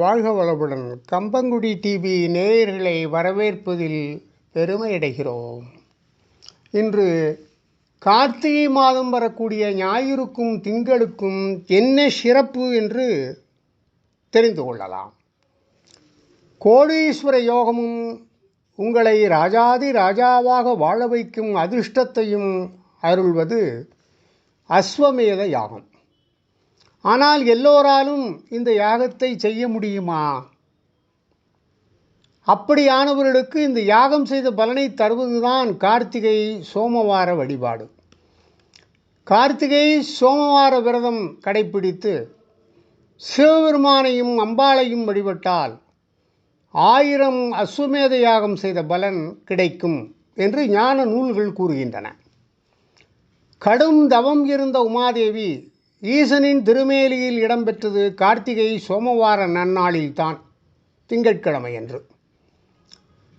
வாழ்க வளமுடன். கம்பங்குடி டிவி நேயர்களை வரவேற்பதில் பெருமையடைகிறோம். இன்று கார்த்திகை மாதம் வரக்கூடிய ஞாயிறுக்கும் திங்களுக்கும் என்ன சிறப்பு என்று தெரிந்து கொள்ளலாம். கோடீஸ்வர யோகமும் உங்களை ராஜாதி ராஜாவாக வாழ வைக்கும் அதிர்ஷ்டத்தையும் அருள்வது அஸ்வமேத யாகம். ஆனால் எல்லோராலும் இந்த யாகத்தை செய்ய முடியுமா? அப்படியானவர்களுக்கு இந்த யாகம் செய்த பலனை தருவதுதான் கார்த்திகை சோமவார வழிபாடு. கார்த்திகை சோமவார விரதம் கடைப்பிடித்து சிவபெருமானையும் அம்பாளையும் வழிபட்டால் ஆயிரம் அஸ்வமேத யாகம் செய்த பலன் கிடைக்கும் என்று ஞான நூல்கள் கூறுகின்றன. கடும் தவம் இருந்த உமாதேவி ஈசனின் திருமேலியில் இடம்பெற்றது கார்த்திகை சோமவார நன்னாளில்தான் திங்கட்கிழமை என்று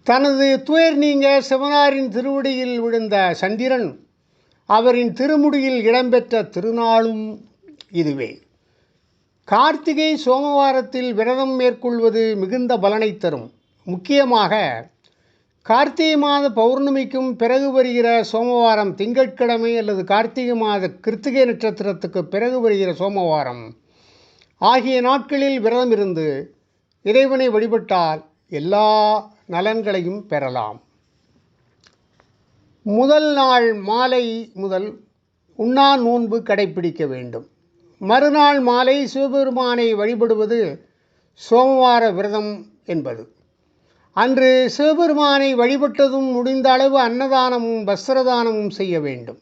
தனது துயர் நீங்க சிவனாரின் திருவடியில் விழுந்த சந்திரன் அவரின் திருமுடியில் இடம்பெற்ற திருநாளும் இதுவே. கார்த்திகை சோமவாரத்தில் விரதம் மேற்கொள்வது மிகுந்த பலனை தரும். முக்கியமாக கார்த்திகை மாத பௌர்ணமிக்கும் பிறகு வருகிற சோமவாரம் திங்கட்கிழமை அல்லது கார்த்திகை மாத கிருத்திகை நட்சத்திரத்துக்கு பிறகு வருகிற சோமவாரம். ஆகிய நாட்களில் விரதம் இருந்து இறைவனை வழிபட்டால் எல்லா நலன்களையும் பெறலாம். முதல் நாள் மாலை முதல் உண்ணா நோன்பு கடைப்பிடிக்க வேண்டும். மறுநாள் மாலை சிவபெருமானை வழிபடுவது சோமவார விரதம் என்பது. அன்று சிவபெருமானை வழிபட்டதும் முடிந்த அளவு அன்னதானமும் வஸ்திரதானமும் செய்ய வேண்டும்.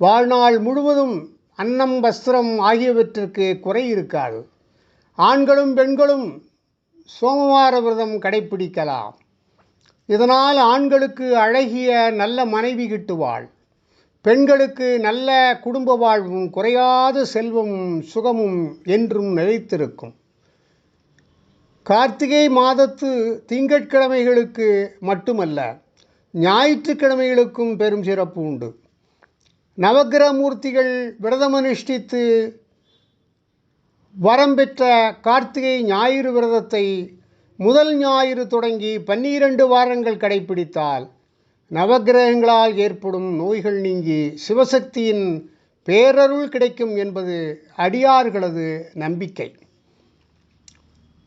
வாழ்நாள் முழுவதும் அன்னம் வஸ்திரம் ஆகியவற்றிற்கு குறை இருக்காது. ஆண்களும் பெண்களும் சோமவார விரதம் கடைப்பிடிக்கலாம். இதனால் ஆண்களுக்கு அழகிய நல்ல மனைவி கிட்டுவாள். பெண்களுக்கு நல்ல குடும்ப வாழ்வும் குறையாத செல்வமும் சுகமும் என்றும் நிலைத்திருக்கும். கார்த்திகை மாதத்து திங்கட்கிழமைகளுக்கு மட்டுமல்ல ஞாயிற்றுக்கிழமைகளுக்கும் பெரும் சிறப்பு உண்டு. நவக்கிரமூர்த்திகள் விரதமனுஷ்டித்து வரம் பெற்ற கார்த்திகை ஞாயிறு விரதத்தை முதல் ஞாயிறு தொடங்கி பன்னிரண்டு வாரங்கள் கடைபிடித்தால் நவக்கிரகங்களால் ஏற்படும் நோய்கள் நீங்கி சிவசக்தியின் பேரருள் கிடைக்கும் என்பது அடியார்களது நம்பிக்கை.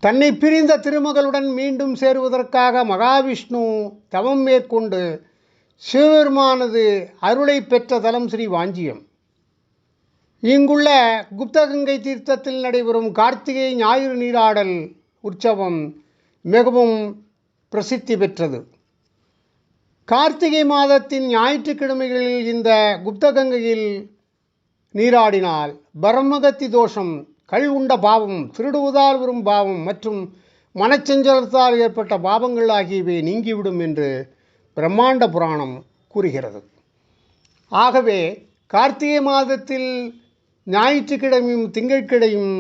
தன்னை பிரிந்த திருமகளுடன் மீண்டும் சேருவதற்காக மகாவிஷ்ணு தவம் மேற்கொண்டு சிவபெருமானது அருளை பெற்ற தலம் ஸ்ரீ வாஞ்சியம். இங்குள்ள குப்தகங்கை தீர்த்தத்தில் நடைபெறும் கார்த்திகை ஞாயிறு நீராடல் உற்சவம் மிகவும் பிரசித்தி பெற்றது. கார்த்திகை மாதத்தின் ஞாயிற்றுக்கிழமைகளில் இந்த குப்தகங்கையில் நீராடினால் பரமகத்தி தோஷம் கள் உண்ட பாவம் திருடுவதால் வரும் பாவம் மற்றும் மனச்சஞ்சலத்தால் ஏற்பட்ட பாவங்கள் ஆகியவை நீங்கிவிடும் என்று பிரம்மாண்ட புராணம் கூறுகிறது. ஆகவே கார்த்திகை மாதத்தில் ஞாயிற்றுக்கிழமையும் திங்கட்கிழமையும்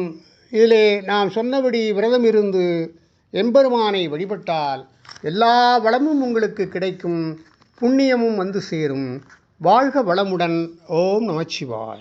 இதிலே நாம் சொன்னபடி விரதம் இருந்து எம்பெருமானை வழிபட்டால் எல்லா வளமும் உங்களுக்கு கிடைக்கும் புண்ணியமும் வந்து சேரும். வாழ்க வளமுடன். ஓம் நமச்சிவாய